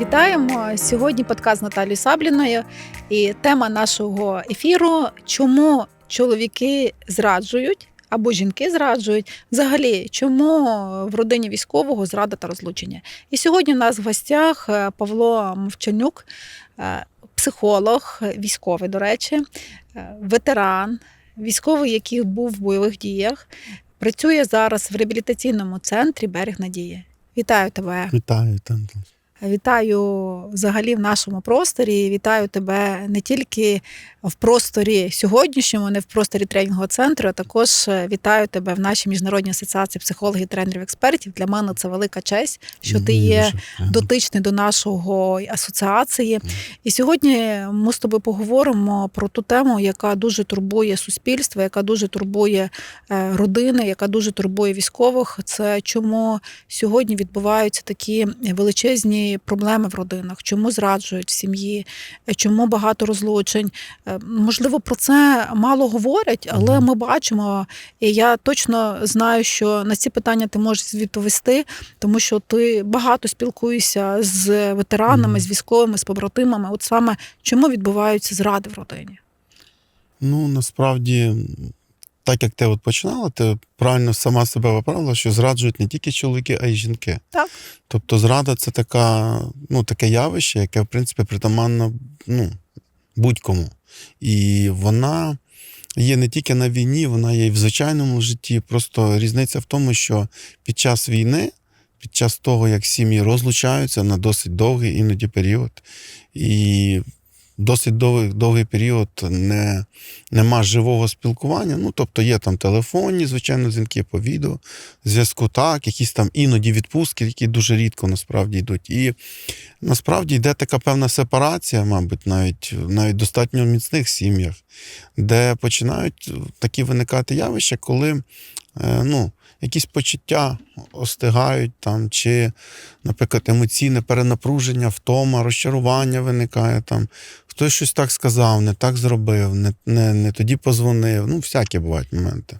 Вітаємо сьогодні. Подкаст Наталі Сабліної. І тема нашого ефіру: чому чоловіки зраджують або жінки зраджують? Взагалі, чому в родині військового зрада та розлучення? І сьогодні у нас в гостях е, Павло Мовчанюк, е, психолог, військовий, до речі, е, ветеран, військовий, який був в бойових діях, працює зараз в реабілітаційному центрі Берег Надії. Вітаю тебе. Вітаю там. Вітаю взагалі в нашому просторі. Вітаю тебе не тільки в просторі сьогоднішньому, не в просторі тренінгового центру. а Також вітаю тебе в нашій міжнародній асоціації психологів, тренерів, експертів. Для мене це велика честь, що ти є дотичний до нашого асоціації. І сьогодні ми з тобою поговоримо про ту тему, яка дуже турбує суспільство, яка дуже турбує е, родини, яка дуже турбує військових. Це чому сьогодні відбуваються такі величезні проблеми в родинах, чому зраджують в сім'ї, е, чому багато розлучень. Е, можливо, про це мало говорять, але ми бачимо, і я точно знаю, що на ці питання ти можеш відповісти, тому що ти багато спілкуєшся з ветеранами, з військовими, з побратимами. От саме чому відбуваються зради в родині? Ну насправді. Так як ти от починала, ти правильно сама себе виправила, що зраджують не тільки чоловіки, а й жінки. Так. Тобто зрада це така, ну, таке явище, яке, в принципі, притаманно ну, будь-кому. І вона є не тільки на війні, вона є і в звичайному житті. Просто різниця в тому, що під час війни, під час того, як сім'ї розлучаються на досить довгий іноді період, і досить довгий довгий період не, нема живого спілкування. Ну, тобто є там телефонні, звичайно, дзвінки по відео, зв'язку так, якісь там іноді відпустки, які дуже рідко насправді йдуть. І насправді йде така певна сепарація, мабуть, навіть навіть достатньо міцних сім'ях, де починають такі виникати явища, коли ну, якісь почуття остигають там, чи, наприклад, емоційне перенапруження, втома, розчарування виникає там. Хтось щось так сказав, не так зробив, не не, не тоді позвонив. Ну, всякі бувають моменти.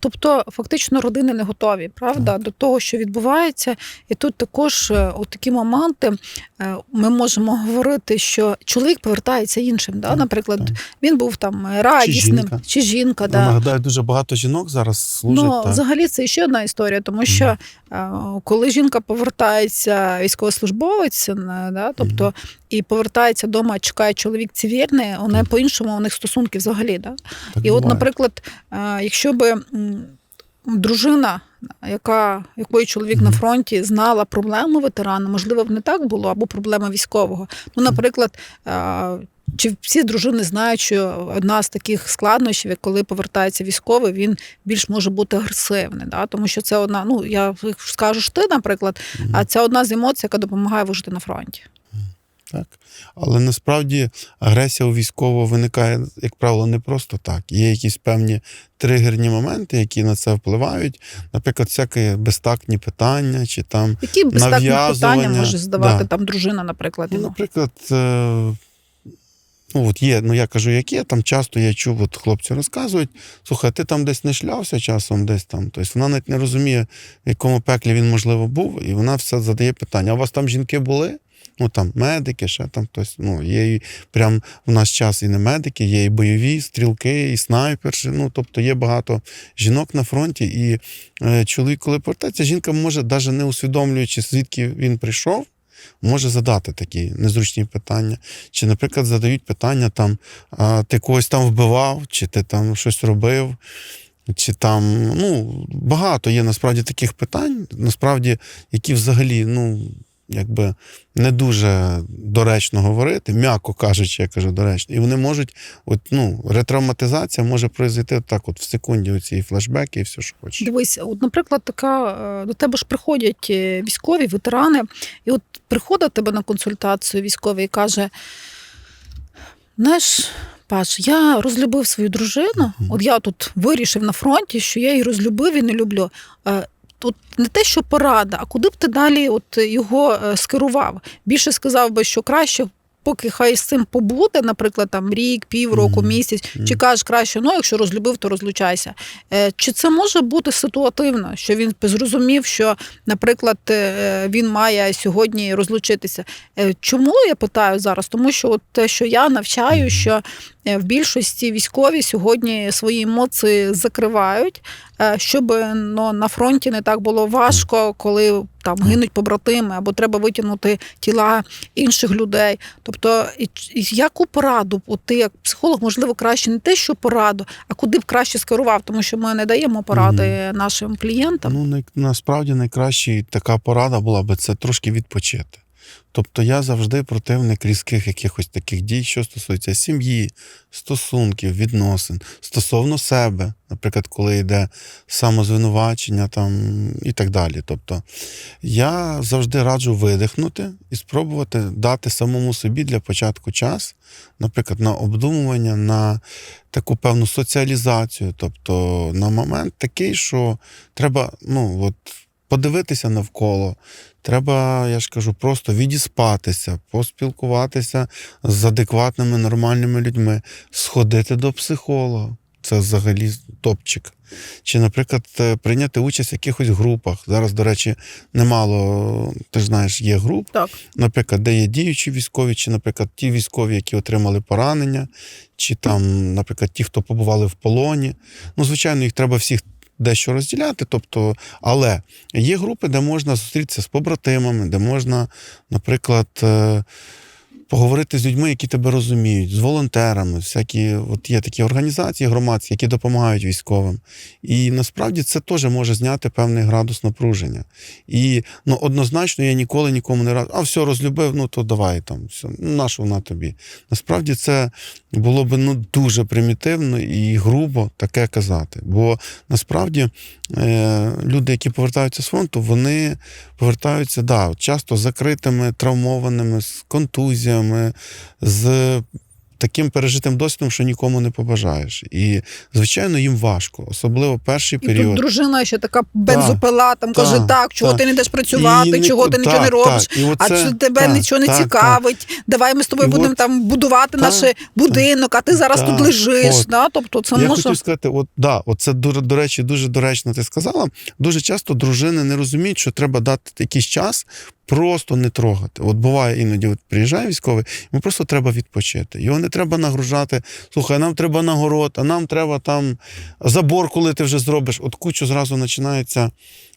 Тобто, фактично, родини не готові, правда, так. до того, що відбувається. І тут також у такі моменти ми можемо говорити, що чоловік повертається іншим. Да? Так, Наприклад, так. він був там радісним, чи жінка. Чи жінка да. Нагадаю, дуже багато жінок зараз служать. Ну, так. взагалі, це ще одна історія, тому що коли жінка повертається військовослужбовець, да, тобто і повертається вдома, чекає чоловік цивільний, вони mm-hmm. по-іншому у них стосунки взагалі. Да? Так і буває. от, наприклад, якщо би дружина, яка, якої чоловік mm-hmm. на фронті знала проблему ветерана, можливо, б не так було, або проблема військового. Ну, наприклад, чи всі дружини знають, що одна з таких складнощів, коли повертається військовий, він більш може бути агресивний, да? тому що це одна, ну я скажу ж ти, наприклад, mm-hmm. а це одна з емоцій, яка допомагає вижити на фронті. Так. Але насправді агресія у військового виникає, як правило, не просто так. Є якісь певні тригерні моменти, які на це впливають. Наприклад, всякі безтактні питання, чи там які безтактні питання може задавати да. там дружина, наприклад. Ну, наприклад, Ну, от є, ну я кажу, як є, там часто я чув, от хлопці розказують, слухай, ти там десь не шлявся часом, десь там. Тобто вона навіть не розуміє, в якому пеклі він, можливо, був, і вона все задає питання: а у вас там жінки були? Ну там медики, ще там хтось. Ну, є і прям в наш час і не медики, є і бойові стрілки, і снайперші. Ну, тобто є багато жінок на фронті, і е, чоловік, коли повертається, жінка може, навіть не усвідомлюючи, звідки він прийшов може задати такі незручні питання. Чи, наприклад, задають питання там, а, ти когось там вбивав, чи ти там щось робив, чи там, ну, багато є насправді таких питань, насправді, які взагалі, ну, якби не дуже доречно говорити, м'яко кажучи, я кажу доречно. І вони можуть, от, ну, ретравматизація може произойти так, от в секунді оці флешбеки і все, що хочеш. Дивись, от, наприклад, така до тебе ж приходять е, військові, ветерани, і от приходить тебе на консультацію військовий і каже: знаєш, Паш, я розлюбив свою дружину. От я тут вирішив на фронті, що я її розлюбив і не люблю. Тут не те, що порада, а куди б ти далі от його е, скерував? Більше сказав би, що краще поки хай з цим побути, наприклад, там рік, півроку, Мгм. місяць, чи кажеш краще, ну якщо розлюбив, то розлучайся. Е, Чи це може бути ситуативно, що він зрозумів, що, наприклад, е, він має сьогодні розлучитися? Чому я питаю зараз? Тому що от те, що я навчаю, що в більшості військові сьогодні свої емоції закривають, е, щоб ну, на фронті не так було важко, коли там гинуть побратими або треба витягнути тіла інших людей. Тобто, яку пораду, от ти як психолог, можливо, краще не те, що пораду, а куди б краще скерував, тому що ми не даємо поради нашим клієнтам. Ну, насправді найкраща така порада була би це трошки відпочити. Тобто я завжди противник різких якихось таких дій, що стосується сім'ї, стосунків, відносин, стосовно себе, наприклад, коли йде самозвинувачення там, і так далі. Тобто я завжди раджу видихнути і спробувати дати самому собі для початку час, наприклад, на обдумування, на таку певну соціалізацію, тобто на момент такий, що треба ну, от, подивитися навколо. Треба, я ж кажу, просто відіспатися, поспілкуватися з адекватними, нормальними людьми, сходити до психолога. Це взагалі топчик. Чи, наприклад, е, прийняти участь в якихось групах. Зараз, до речі, немало, ти ж знаєш, є груп, Так. наприклад, де є діючі військові, чи, наприклад, ті військові, які отримали поранення, чи там, наприклад, ті, хто побували в полоні. Ну, звичайно, їх треба всіх дещо розділяти. Тобто, але є групи, де можна зустрітися з побратимами, де можна, наприклад. Поговорити з людьми, які тебе розуміють, з волонтерами, всякі от є такі організації громадські, які допомагають військовим. І насправді це теж може зняти певний градус напруження. І ну, однозначно я ніколи нікому не раджу, а все розлюбив, ну то давай там, все, на що вона тобі. Насправді це було б ну, дуже примітивно і грубо таке казати. Бо насправді е, люди, які повертаються з фронту, вони повертаються да, часто закритими, травмованими, з контузіями, з таким пережитим досвідом, що нікому не побажаєш. І, звичайно, їм важко, особливо перший І період. тут дружина ще така бензопила, там каже: так, чого так. ти не йдеш працювати, І чого ти ні- нічого не робиш. так. А чи тебе так, нічого не цікавить? Давай ми з тобою будемо от- там будувати так, наш будинок, а ти зараз так, тут лежиш. от. Да? Тобто це Я може хотів сказати, от да, от це до речі, дуже доречно ти сказала. Дуже часто дружини не розуміють, що треба дати якийсь час просто не трогати. От буває іноді, от приїжджає військовий, йому просто треба відпочити. Його не треба нагружати. Слухай, нам треба нагород, а нам треба там забор, коли ти вже зробиш. От кучу зразу починається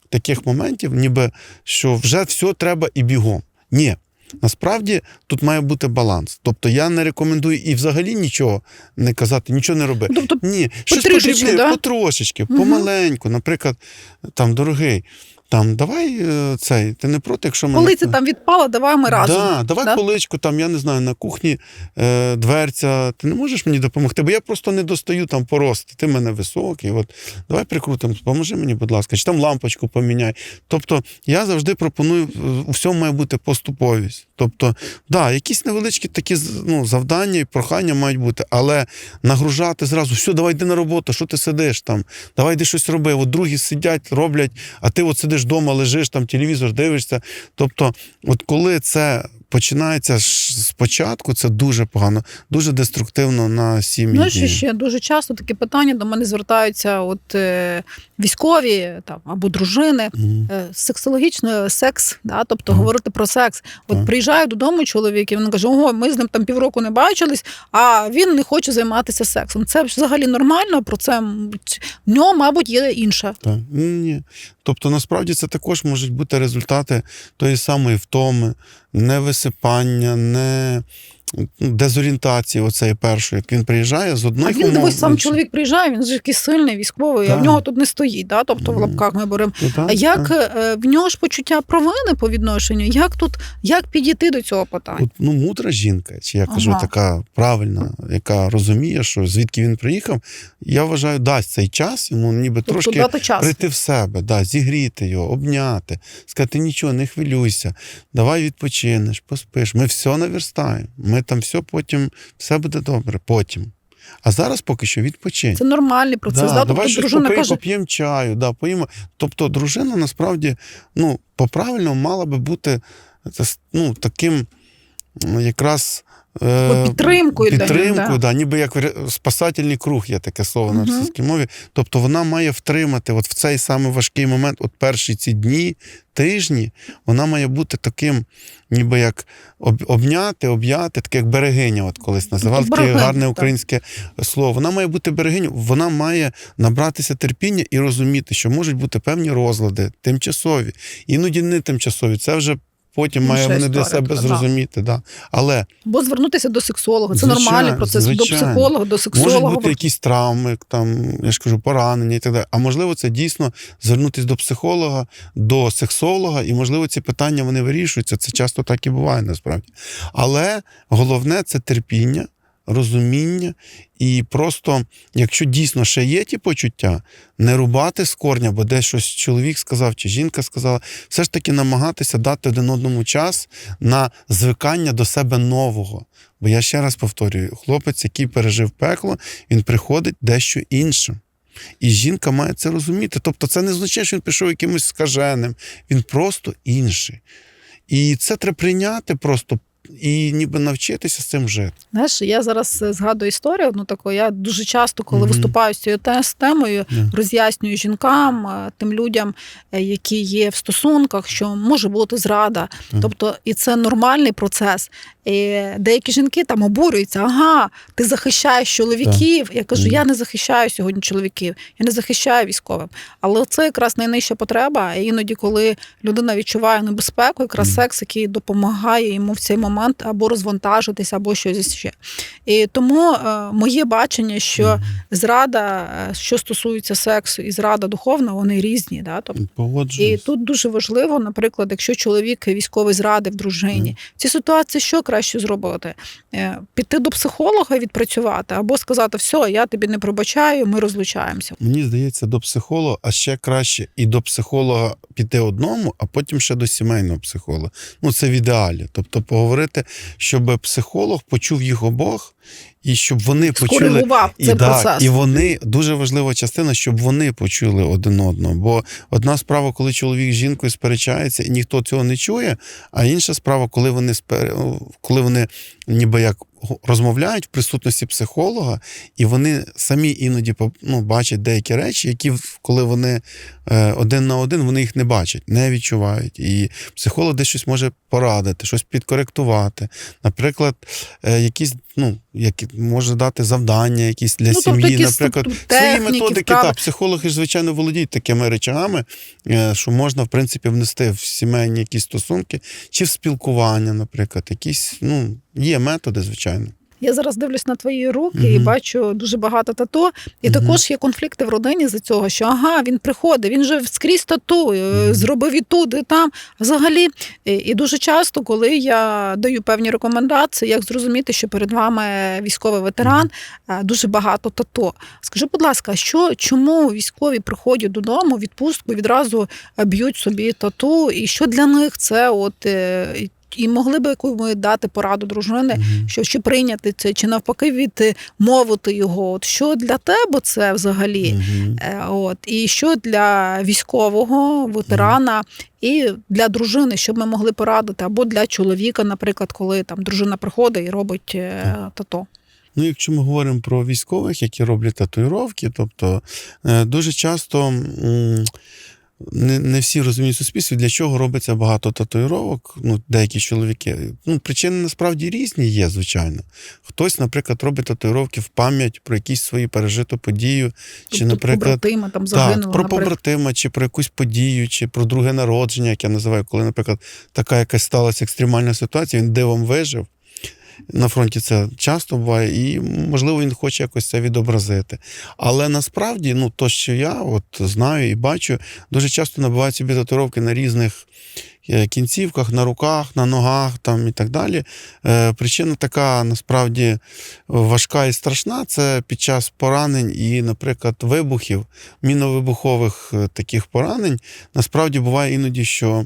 таких моментів, ніби що вже все треба і бігом. Ні. Насправді тут має бути баланс. Тобто я не рекомендую і взагалі нічого не казати, нічого не роби. Тобто Ні, щось потрібне, да? потрошечки, помаленьку. Наприклад, там, дорогий, там, давай е, цей, ти не проти, якщо ми... полиця там відпала, давай ми разом. Да, давай да? поличку, там, я не знаю, на кухні е, дверця. Ти не можеш мені допомогти, бо я просто не достаю там порости. Ти мене високий. От, давай прикрутимо, поможи мені, будь ласка, чи там лампочку поміняй. Тобто я завжди пропоную, е, у всьому має бути поступовість. Тобто, да, якісь невеличкі такі ну, завдання і прохання мають бути, але нагружати зразу, все, давай йди на роботу, що ти сидиш там, давай йди щось роби. От другі сидять, роблять, а ти от сидиш вдома, лежиш, там телевізор дивишся. Тобто, от коли це починається спочатку, це дуже погано, дуже деструктивно на сім'ї. Ну, що ще дуже часто такі питання до мене звертаються от е, військові там або дружини. Мгм. Е, Сексологічно секс, да, тобто Так. говорити про секс. От Так. приїжджає додому чоловік, і він каже: Ого, ми з ним там півроку не бачились, а він не хоче займатися сексом. Це взагалі нормально. Про це в нього, мабуть, є інше. Так. Ні. Тобто, насправді це також можуть бути результати тої самої втоми, невисипання, не дезорієнтації оцеї першої. Як він приїжджає з одних А він дивись, сам чоловік приїжджає, він же який сильний, військовий, а в нього тут не стоїть. Да? Тобто в лапках ми беремо. Ну, А як е, в нього ж почуття провини по відношенню? Як тут як підійти до цього питання? От, ну, мудра жінка, чи я кажу, Ага. така правильна, яка розуміє, що звідки він приїхав, я вважаю, дасть цей час йому ніби Тобто трошки час. прийти в себе, да, зігріти його, обняти, сказати нічого, не хвилюйся, давай відпочинеш, поспиш. Ми все наверстаємо. Ми там все потім, все буде добре, потім. А зараз поки що відпочинь. Це нормальний процес. Да, давай Тобто щось дружина попий, каже, поп'ємо чаю, да, поїмо. Тобто дружина насправді ну, по-правильному мала би бути ну, таким якраз. Е, підтримкою підтримкою, да. да, ніби як спасательний круг є таке слово на російській мові. Тобто вона має втримати от в цей самий важкий момент, от перші ці дні, тижні, вона має бути таким, ніби як обняти, об'яти, таке як берегиня, от колись називали таке гарне так. українське слово. Вона має бути берегиню, вона має набратися терпіння і розуміти, що можуть бути певні розлади, тимчасові, іноді не тимчасові. Це вже потім Інша має вони для себе зрозуміти. Да. Але Бо звернутися до сексолога. Це Звичайно, нормальний процес. До психолога, до сексолога. Можуть бути якісь травми, там, я ж кажу, поранення і так далі. А можливо, це дійсно звернутися до психолога, до сексолога, і, можливо, ці питання вони вирішуються. Це часто так і буває насправді. Але головне це терпіння, розуміння, і просто, якщо дійсно ще є ті почуття, не рубати з корня, бо десь щось чоловік сказав чи жінка сказала, все ж таки намагатися дати один одному час на звикання до себе нового. Бо я ще раз повторюю: хлопець, який пережив пекло, він приходить дещо іншим. І жінка має це розуміти. Тобто, це не означає, що він пішов якимось скаженим, він просто інший. І це треба прийняти просто і ніби навчитися з цим жити. Знаєш, я зараз е, згадую історію. Ну таку я дуже часто, коли Мгм. виступаю з цією те- темою, Да. роз'яснюю жінкам, е, тим людям, е, які є в стосунках, що може бути зрада. Так. Тобто, і це нормальний процес. І деякі жінки там обурюються: ага, ти захищаєш чоловіків. Я кажу, я не захищаю сьогодні чоловіків, я не захищаю військовим. Але це якраз найнижча потреба. І іноді, коли людина відчуває небезпеку, якраз секс, який допомагає йому в цей момент або розвантажитися, або щось ще. І тому е, моє бачення, що зрада, е, що стосується сексу, і зрада духовна, вони різні. Да? Тобто, і тут дуже важливо, наприклад, якщо чоловік військовий зрадив дружині, в цій ситуації що краще зробити? Е, Піти до психолога відпрацювати, або сказати, все, я тобі не пробачаю, ми розлучаємося. Мені здається, до психолога, а ще краще і до психолога піти одному, а потім ще до сімейного психолога. Ну, це в ідеалі. Тобто поговорити, щоб психолог почув їх обох, і щоб вони почули. І, да, процес. і вони дуже важлива частина, щоб вони почули один одного. Бо одна справа, коли чоловік з жінкою сперечається, і ніхто цього не чує. А інша справа, коли вони спер... коли вони ніби як розмовляють в присутності психолога, і вони самі іноді ну, бачать деякі речі, які коли вони е, один на один, вони їх не бачать, не відчувають. І психолог десь щось може порадити, щось підкоректувати. Наприклад, е, якісь, ну, які може дати завдання, якісь для Ну, тобто сім'ї, наприклад, свої методики. Та, психологи ж, звичайно, володіють такими речагами, е, що можна, в принципі, внести в сімейні якісь стосунки, чи в спілкування, наприклад, якісь, ну, є методи, звичайно. Я зараз дивлюсь на твої руки і бачу дуже багато тату. І Мгм. також є конфлікти в родині за цього, що ага, він приходить, він же скрізь тату, е, Мгм. зробив і тут, і там. Взагалі, і, і дуже часто, коли я даю певні рекомендації, як зрозуміти, що перед вами військовий ветеран, е, дуже багато тату. Скажи, будь ласка, що чому військові приходять додому відпустку відразу е, б'ють собі тату, і що для них це от. Е, І могли би яку ми дати пораду дружини, Мгм. що чи прийняти це, чи навпаки відмовити його. От що для тебе це взагалі? Е, От і що для військового ветерана і для дружини, щоб ми могли порадити, або для чоловіка, наприклад, коли там дружина приходить і робить е, тато. Ну, якщо ми говоримо про військових, які роблять татуїровки, тобто е, дуже часто не, не всі розуміють в суспільстві, для чого робиться багато татуїровок, ну, деякі чоловіки. Ну, причини насправді різні є, звичайно. Хтось, наприклад, робить татуїровки в пам'ять про якісь свої пережиту подію, чи, Тобто наприклад, побратими там загинули, так, про наприклад. побратима, чи про якусь подію, чи про друге народження, як я називаю, коли, наприклад, така якась сталася екстремальна ситуація, він дивом вижив. На фронті це часто буває, і можливо він хоче якось це відобразити. Але насправді, ну то, що я от знаю і бачу, дуже часто набивають собі татуїровки на різних е, кінцівках, на руках, на ногах там і так далі. Е, Причина така насправді важка і страшна. Це під час поранень і, наприклад, вибухів, міновибухових е, таких поранень. Насправді буває іноді, що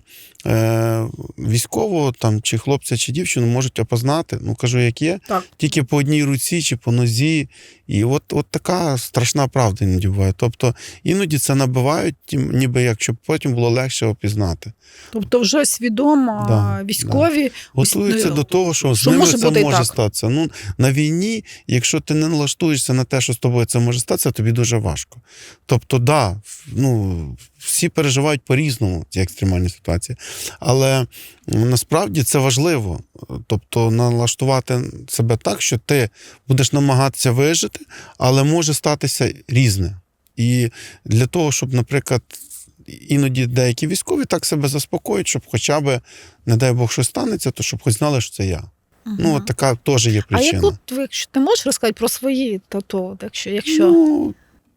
військового там чи хлопця, чи дівчину можуть опознати. Ну кажу, як є, Так. тільки по одній руці чи по нозі. І от, от така страшна правда іноді буває. Тобто іноді це набивають, ніби як щоб потім було легше опізнати. Тобто, дуже свідомо Да, військові. готуються Ось, до того, що, що з ними може це може так. статися. Ну, на війні, якщо ти не налаштуєшся на те, що з тобою це може статися, тобі дуже важко. Тобто, да, ну, всі переживають по-різному ці екстремальні ситуації. Але насправді це важливо. Тобто, налаштувати себе так, що ти будеш намагатися вижити, але може статися різне. І для того, щоб, наприклад, іноді деякі військові так себе заспокоюють, щоб хоча б, не дай Бог, щось станеться, то щоб хоч знали, що це я. Ну, от така теж є а причина. як от, якщо ти можеш розказати про свої тато, якщо, якщо... Ну,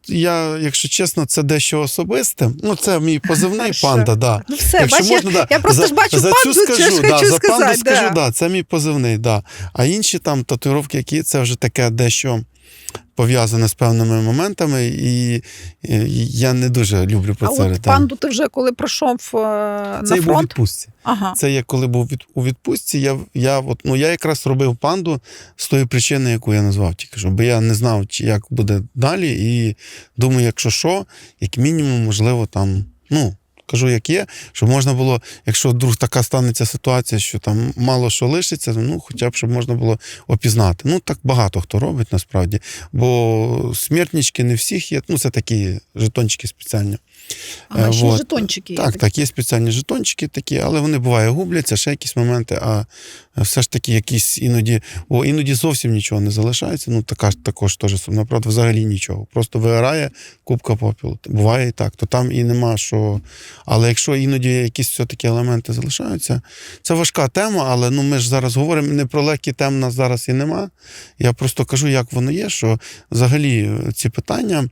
я, якщо чесно, це дещо особисте. Ну, це мій позивний панда, да. Ну все, Якщо бач, можна, да, я просто за, ж бачу за панду, цю скажу, да, хочу за панду сказати, скажу, да. да, це мій позивний, да. А інші там татуїровки, які це вже таке дещо пов'язане з певними моментами, і, я не дуже люблю про а це от панду ти вже коли прийшов е, на Це я був у відпустці. Ага. Це я коли був у відпустці, я, я, от, ну, я якраз робив панду з тої причини, яку я назвав тільки що. Бо я не знав, чи як буде далі. І думаю, якщо що, як мінімум, можливо, там, ну. Кажу, як є, щоб можна було, якщо вдруг така станеться ситуація, що там мало що лишиться, ну хоча б щоб можна було опізнати. Ну так багато хто робить насправді. Бо смертнички не всіх є. Ну, це такі жетончики спеціальні. Е, ще вот. жетончики. Так, так, є спеціальні жетончики такі, але вони буває губляться, ще якісь моменти, а все ж таки якісь іноді, бо іноді зовсім нічого не залишається. Ну, така ж також теж сумно, правда, взагалі нічого. Просто вигорає кубка попілу. Буває і так, то там і нема що. Але якщо іноді якісь все-таки елементи залишаються, це важка тема, але ну ми ж зараз говоримо не про легкі теми, у нас зараз і нема. Я просто кажу, як воно є, що взагалі ці питання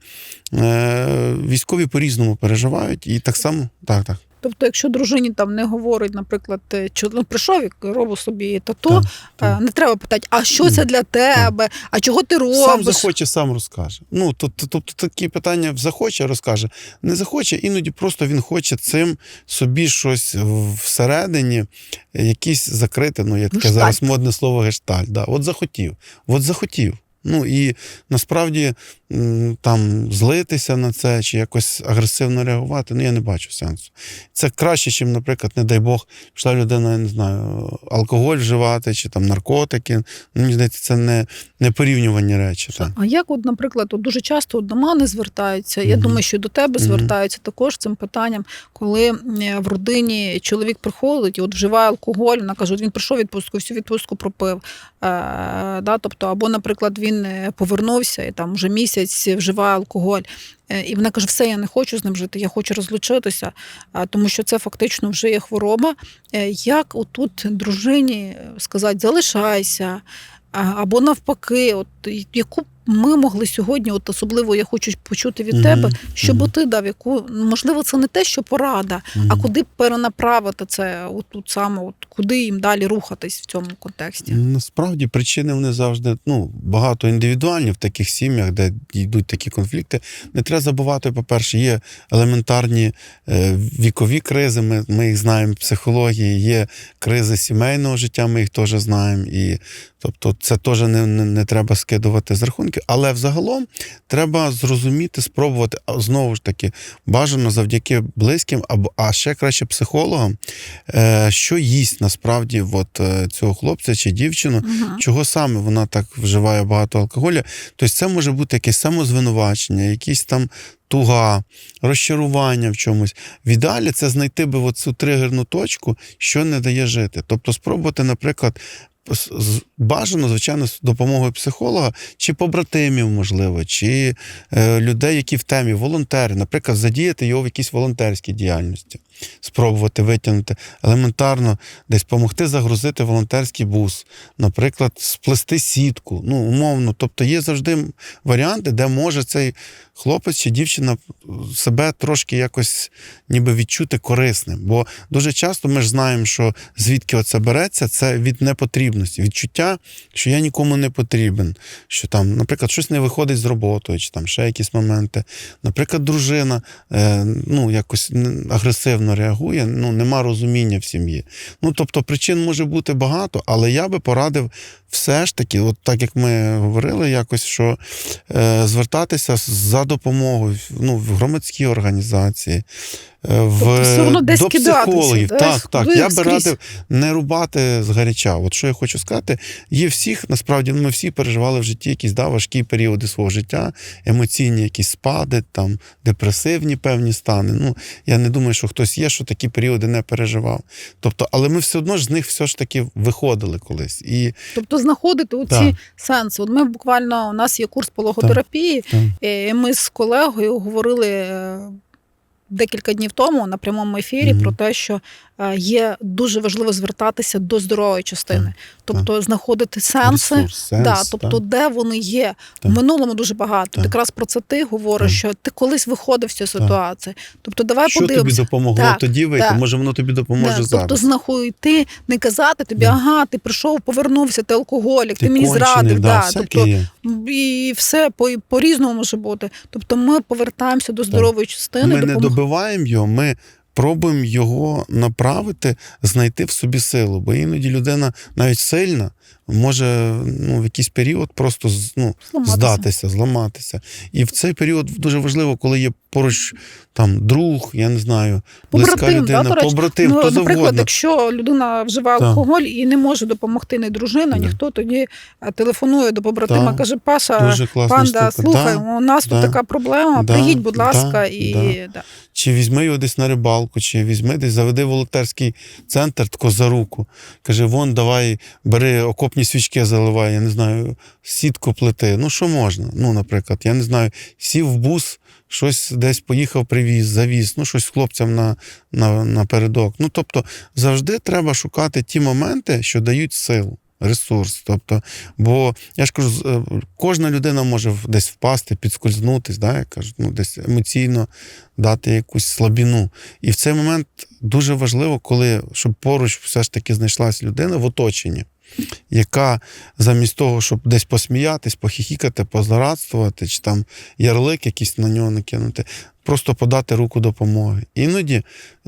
е, військові по-різному переживають, і так само, так, так. Тобто, якщо дружині там не говорить, наприклад, е, ну, прийшов і робив собі тату, Так, е, так. не треба питати, а що це для тебе, а чого ти робиш? Сам захоче, сам розкаже. Ну, тобто, тобто такі питання захоче, розкаже. Не захоче, іноді просто він хоче цим собі щось всередині, якісь закрити. Ну, є таке Гештальт. зараз модне слово гештальт. Да. От захотів. От захотів. Ну і насправді там злитися на це чи якось агресивно реагувати, ну я не бачу сенсу. Це краще, ніж, наприклад, не дай Бог, пішла людина, я не знаю, алкоголь вживати чи там наркотики. Ну, Мені здається, це не, не порівнювані речі. Так. А як, от, наприклад, от дуже часто от до мене звертаються, я Мгм. думаю, що до тебе звертаються також цим питанням, коли е, в родині чоловік приходить і от вживає алкоголь, вона каже, от він прийшов відпустку, всю відпустку пропив. Е, да, тобто, або, наприклад, він е, повернувся і там вже місяць вживає алкоголь. Е, І вона каже: все, я не хочу з ним жити, я хочу розлучитися, тому що це фактично вже є хвороба. Як отут дружині сказати, залишайся, або навпаки, от яку ми могли сьогодні, от особливо я хочу почути від Мгм, тебе, щоб мгм. ти дав яку можливо, це не те, що порада, а куди перенаправити це, от тут саме, от куди їм далі рухатись в цьому контексті. Насправді причини вони завжди ну, багато індивідуальні в таких сім'ях, де йдуть такі конфлікти. Не треба забувати, по-перше, є елементарні е, вікові кризи. Ми, ми їх знаємо в психології, є кризи сімейного життя, ми їх теж знаємо. І, тобто, це теж не, не, не треба скидувати з рахунки. Але взагалом треба зрозуміти, спробувати знову ж таки бажано завдяки близьким, або а ще краще психологам, е, що їсть насправді от, е, цього хлопця чи дівчину, Мгм. чого саме вона так вживає багато алкоголя. Тобто це може бути якесь самозвинувачення, якісь там туга, розчарування в чомусь. В ідеалі це знайти би цю тригерну точку, що не дає жити. Тобто спробувати, наприклад. Бажано, звичайно, з допомогою психолога чи побратимів, можливо, чи е, людей, які в темі, волонтери, наприклад, задіяти його в якійсь волонтерській діяльності, спробувати витягнути елементарно, десь допомогти загрузити волонтерський бус, наприклад, сплести сітку. Ну, умовно. Тобто є завжди варіанти, де може цей хлопець чи дівчина себе трошки якось ніби відчути корисним. Бо дуже часто ми ж знаємо, що звідки оце береться, це від непотрібності, відчуття, що я нікому не потрібен, що там, наприклад, щось не виходить з роботою, чи там ще якісь моменти. Наприклад, дружина е, ну, якось агресивно реагує, ну, нема розуміння в сім'ї. Ну, тобто причин може бути багато, але я би порадив все ж таки, от так як ми говорили, якось, що е, звертатися за допомогою ну, в громадські організації, в, Тобто все одно десь до психологів. десь Так, так. Я би радив не рубати згаряча. От що я хочу сказати, є всіх, насправді, ну, ми всі переживали в житті якісь да, важкі періоди свого життя, емоційні якісь спади, там, депресивні певні стани. Ну, я не думаю, що хтось є, що такі періоди не переживав. Тобто, але ми все одно ж з них все ж таки виходили колись. І Тобто знаходити у ці сенси. От ми буквально у нас є курс по логотерапії, так. і ми з колегою говорили е, декілька днів тому на прямому ефірі Мгм. про те, що е, є дуже важливо звертатися до здорової частини, тобто знаходити сенси. ресурс, сенс, да, тобто, так. де вони є Так. в минулому дуже багато. Так. Якраз про це ти говориш, Так. що ти колись виходив з цієї ситуації. Тобто, давай що тобі подивимося. допомогло Так, тоді вийти, так. може воно тобі допоможе Да, зараз. тобто знаходити, не казати тобі, ага, ти прийшов, повернувся, ти алкоголік, ти, Ти мені кончений, зрадив. да, Да, тобто, є. І все по, по-різному може бути. Тобто ми повертаємося до здорової частини. Ми не добиваємо його, ми пробуємо його направити, знайти в собі силу. Бо іноді людина навіть сильна може ну, в якийсь період просто ну, Зламатися. здатися, зламатися. І в цей період дуже важливо, коли є поруч там друг, я не знаю, близька Побратим, людина, да, побратим, ну, хто наприклад, завгодно. якщо людина вживає Так. алкоголь і не може допомогти ні дружина, Да. ніхто тоді е, телефонує до побратима, Так. каже: Паша, Дуже панда, слухай, Да. у нас тут така проблема. Приїдь, будь да, ласка, і да. Чи візьми його десь на рибалку, чи візьми десь, заведи волонтерський центр тако за руку. Каже: вон, давай, бери окопні свічки, заливай, я не знаю, сітку плити. Ну, що можна? Ну, наприклад, я не знаю, сів в бус, щось десь поїхав, привіз, завіз, ну, щось хлопцям на, на, напередок. Ну, тобто, завжди треба шукати ті моменти, що дають силу. Ресурс, тобто, бо я ж кажу, е, кожна людина може десь впасти, підскользнутись, да, я кажу, ну, десь емоційно дати якусь слабіну. І в цей момент дуже важливо, коли щоб поруч все ж таки знайшлась людина в оточенні, яка замість того, щоб десь посміятись, похихікати, позарадствувати, чи там ярлик якийсь на нього накинути, просто подати руку допомоги. Іноді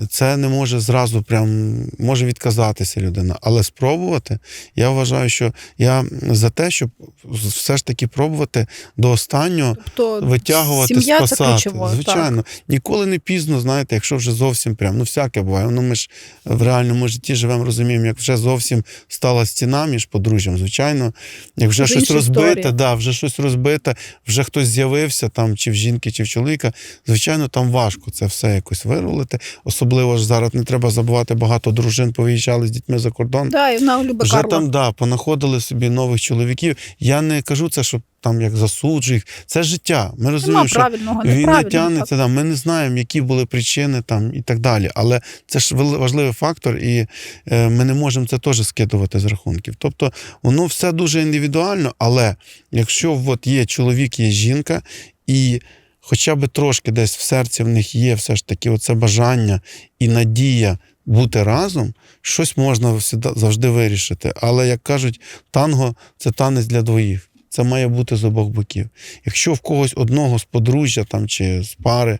це не може зразу прям може відказатися людина, але спробувати. Я вважаю, що я за те, щоб все ж таки пробувати до останнього Тобто витягувати, сім'я це спасати. ключово. Звичайно, ніколи не пізно, знаєте, якщо вже зовсім прям, ну всяке буває. Ну ми ж в реальному житті живемо, розуміємо, як вже зовсім стала стіна між подружжям. Звичайно, як вже Вже щось розбите, да, вже щось розбите, вже хтось з'явився там, чи в жінки, чи в чоловіка. Звичайно, там важко це все якось вирулити. Особливо ж зараз не треба забувати, багато дружин повиїжджали з дітьми за кордон. Да, і вона любить Вже Карла. там да, понаходили собі нових чоловіків. Я не кажу це, щоб там як засуджую їх. Це життя. Ми розуміємо, що правильного, війна неправильного. тягнеться. Да, ми не знаємо, які були причини там і так далі. Але це ж важливий фактор, і е, ми не можемо це теж скидувати з рахунків. Тобто, воно все дуже індивідуально, але якщо от є чоловік, є жінка, і хоча б трошки десь в серці в них є все ж таки оце бажання і надія бути разом, щось можна завжди вирішити. Але як кажуть, танго це танець для двоїх. Це має бути з обох боків. Якщо в когось одного з подружжя там, чи з пари,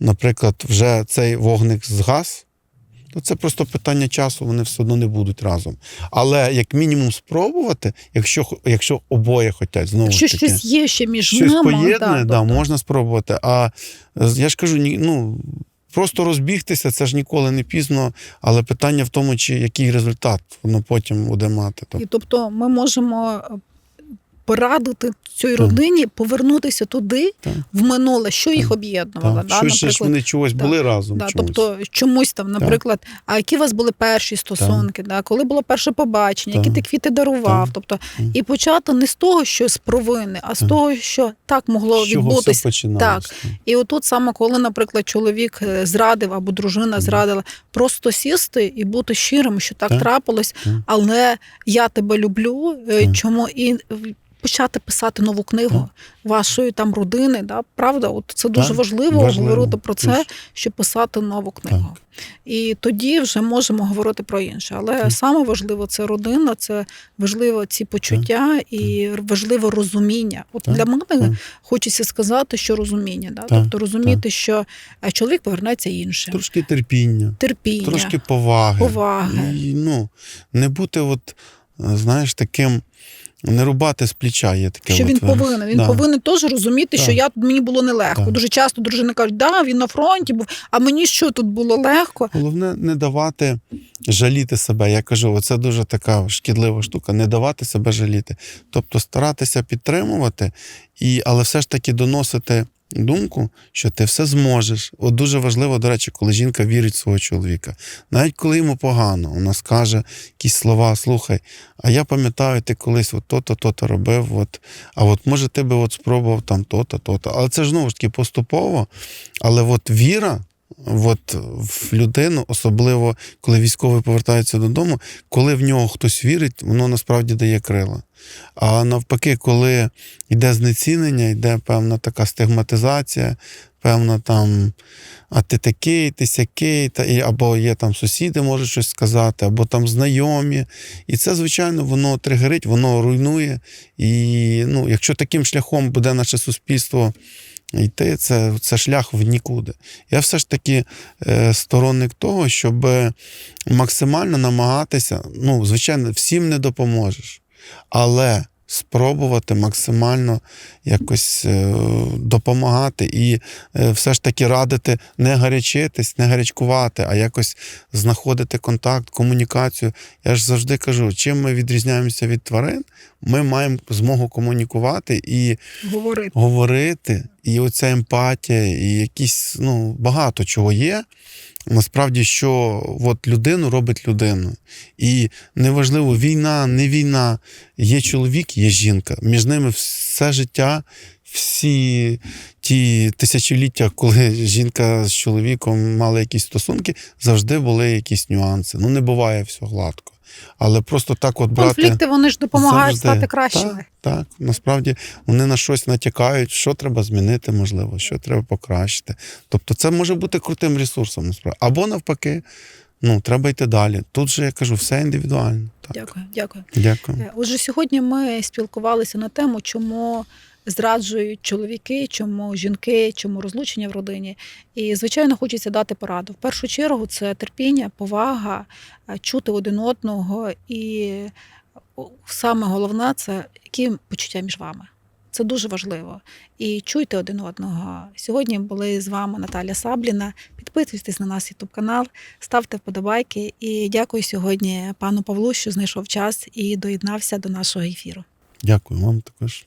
наприклад, вже цей вогник згас, то це просто питання часу, вони все одно не будуть разом. Але як мінімум спробувати, якщо, якщо обоє хочуть, знову Якщо ж таки щось є ще між щось ними, поєднує, да, тобто- можна спробувати. А я ж кажу, ну. Просто розбігтися, це ж ніколи не пізно, але питання в тому, чи який результат воно потім буде мати. І тобто ми можемо е, порадити цій Так. родині повернутися туди, Так. в минуле, що їх Так. об'єднувало. Так, Да? щось ж Наприклад, вони чогось так, були разом. Да, чомусь. тобто чомусь там, наприклад, а які у вас були перші стосунки, да, коли було перше побачення, які ти квіти дарував. Так. Тобто, Так. і почати не з того, що з провини, а з Так. того, що так могло відбутись. починалось. І отут саме коли, наприклад, чоловік е, зрадив або дружина зрадила, просто сісти і бути щирим, що так Так. трапилось, Так. але я тебе люблю. е, Так. Чому і почати писати нову книгу вашої там родини. Да? Правда, от це дуже Так, важливо, важливо, говорити про це, щоб писати нову книгу. І тоді вже можемо говорити про інше. Але Так. саме важливо це родина, це важливо ці почуття і важливо розуміння. От Так, для мене так. хочеться сказати, що розуміння, да? Так, тобто розуміти, що е, чоловік повернеться іншим, Трошки терпіння, терпіння, трошки поваги. поваги. І, ну, не бути, от, е, знаєш, таким, не рубати з плеча є таке. Що він повинен. Він Да. повинен теж розуміти, що я я мені було нелегко. Так. Дуже часто дружини кажуть, да, він на фронті був, а мені що тут було легко. Головне не давати жаліти себе. Я кажу, оце дуже така шкідлива штука, не давати себе жаліти. Тобто старатися підтримувати, і, але все ж таки доносити думку, що ти все зможеш. От дуже важливо, до речі, коли жінка вірить в свого чоловіка. Навіть коли йому погано, вона скаже якісь слова, слухай, а я пам'ятаю, ти колись от то-то, то-то робив, от, а от може ти би от спробував там то-то, то-то. Але це ж знову ж таки поступово. Але от віра, от в людину, особливо коли військовий повертається додому, коли в нього хтось вірить, воно насправді дає крила. А навпаки, коли йде знецінення, йде певна така стигматизація, певна там, а ти такий, ти сякий, та, і, або є там сусіди, можуть щось сказати, або там знайомі. І це, звичайно, воно тригерить, воно руйнує. І ну, якщо таким шляхом буде наше суспільство йти, це, це шлях в нікуди. Я все ж таки е, сторонник того, щоб максимально намагатися, ну, звичайно, всім не допоможеш, але спробувати максимально якось е, допомагати і е, все ж таки радити не гарячитись, не гарячкувати, а якось знаходити контакт, комунікацію. Я ж завжди кажу, чим ми відрізняємося від тварин, ми маємо змогу комунікувати і Говорити. говорити, і оця емпатія, і якісь ну, багато чого є. Насправді, що от людину робить людиною. І неважливо, війна, не війна, є чоловік, є жінка. Між ними все життя, всі ті тисячоліття, коли жінка з чоловіком мали якісь стосунки, завжди були якісь нюанси. Ну, не буває все гладко. Але просто так от брати. Конфлікти вони ж допомагають Завжди. стати кращими. Так, так, насправді вони на щось натякають, що треба змінити, можливо, що треба покращити. Тобто, це може бути крутим ресурсом, насправді. Або навпаки, ну, треба йти далі. Тут же я кажу, все індивідуально. Так. Дякую, дякую. Дякую. Е, Отже, сьогодні ми спілкувалися на тему, чому зраджують чоловіки, чому жінки, чому розлучення в родині. І, звичайно, хочеться дати пораду. В першу чергу це терпіння, повага, е, чути один одного. І саме головне це які почуття між вами. Це дуже важливо. І чуйте один одного. Сьогодні були з вами Наталя Сабліна. Підписуйтесь на наш ютуб канал, ставте вподобайки. І дякую сьогодні пану Павлу, що знайшов час і доєднався до нашого ефіру. Дякую вам також.